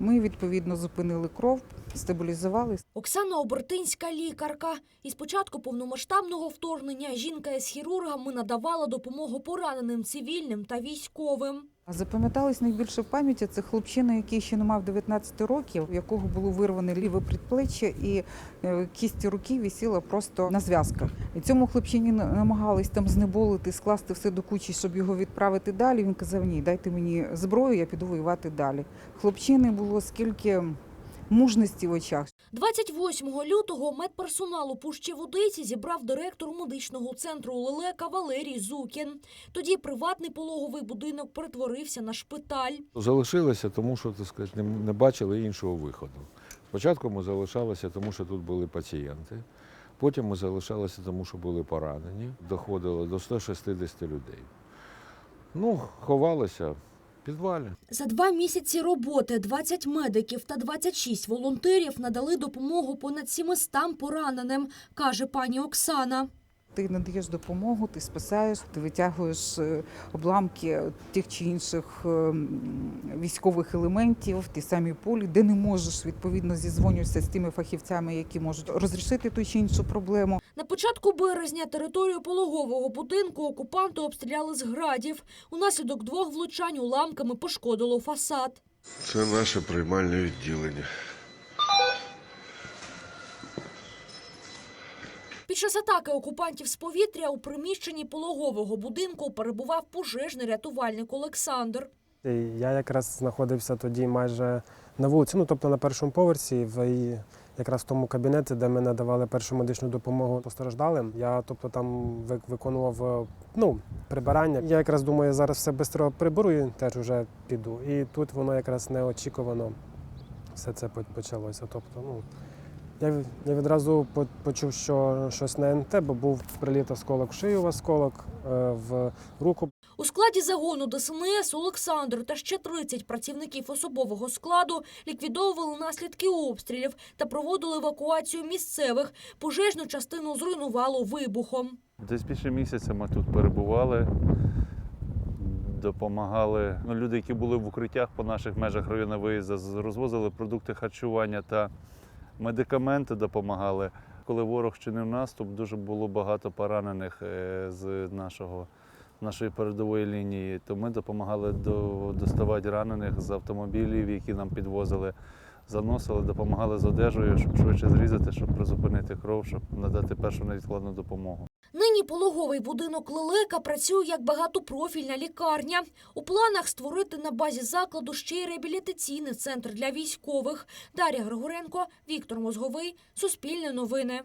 Ми відповідно зупинили кров, стабілізували. Оксана Обертинська лікарка. Із початку повномасштабного вторгнення жінка із хірургами надавала допомогу пораненим цивільним та військовим. Запам'яталось найбільше в пам'яті це хлопчина, який ще не мав 19 років, у якого було вирване ліве предплеччя і е, кісті руки висіла просто на зв'язках. І цьому хлопчині на- намагались там знеболити, скласти все до кучі, щоб його відправити далі. Він казав: ні, дайте мені зброю, я піду воювати далі. Хлопчини було скільки мужності в очах. 28 лютого медперсонал у Пущі Водиці зібрав директор медичного центру Лелека Валерій Зукін. Тоді приватний пологовий будинок перетворився на шпиталь. Залишилися, тому що так сказати, не, не бачили іншого виходу. Спочатку ми залишалися, тому що тут були пацієнти. Потім ми залишалися, тому що були поранені. Доходило до 160 людей. Ну, ховалися підвалі. За два місяці роботи 20 медиків та 26 волонтерів надали допомогу понад 700 пораненим, каже пані Оксана. Ти надаєш допомогу, ти спасаєш, ти витягуєш е, обламки тих чи інших е, військових елементів, ті самі пулі, де не можеш відповідно зізвонюєшся з тими фахівцями, які можуть розрішити ту чи іншу проблему. На початку березня територію пологового будинку окупанти обстріляли з градів. Унаслідок двох влучань уламками пошкодило фасад. Це наше приймальне відділення. Під час атаки окупантів з повітря у приміщенні пологового будинку перебував пожежний рятувальник Олександр. Я якраз знаходився тоді майже на вулиці, ну тобто на першому поверсі, в якраз в тому кабінеті, де ми надавали першу медичну допомогу постраждалим. Я тобто там виконував е, ну, прибирання. Я якраз думаю, зараз все швидко приберу і теж вже піду. І тут воно якраз неочікувано все це почалося. Тобто, ну, я, я відразу по- почув, що щось на НТ, бо був приліт осколок в шию, осколок е, в руку. У складі загону ДСНС Олександр та ще 30 працівників особового складу ліквідовували наслідки обстрілів та проводили евакуацію місцевих. Пожежну частину зруйнувало вибухом. Десь більше місяця ми тут перебували, допомагали. Ну, люди, які були в укриттях по наших межах району виїзду, розвозили продукти харчування та медикаменти допомагали. Коли ворог чинив наступ, дуже було багато поранених е, з нашого, нашої передової лінії. То ми допомагали до, доставати ранених з автомобілів, які нам підвозили. Заносили, допомагали з одежею, щоб швидше зрізати, щоб призупинити кров, щоб надати першу невідкладну допомогу. Нині пологовий будинок Лелека працює як багатопрофільна лікарня. У планах створити на базі закладу ще й реабілітаційний центр для військових. Дар'я Григоренко, Віктор Мозговий, Суспільне новини.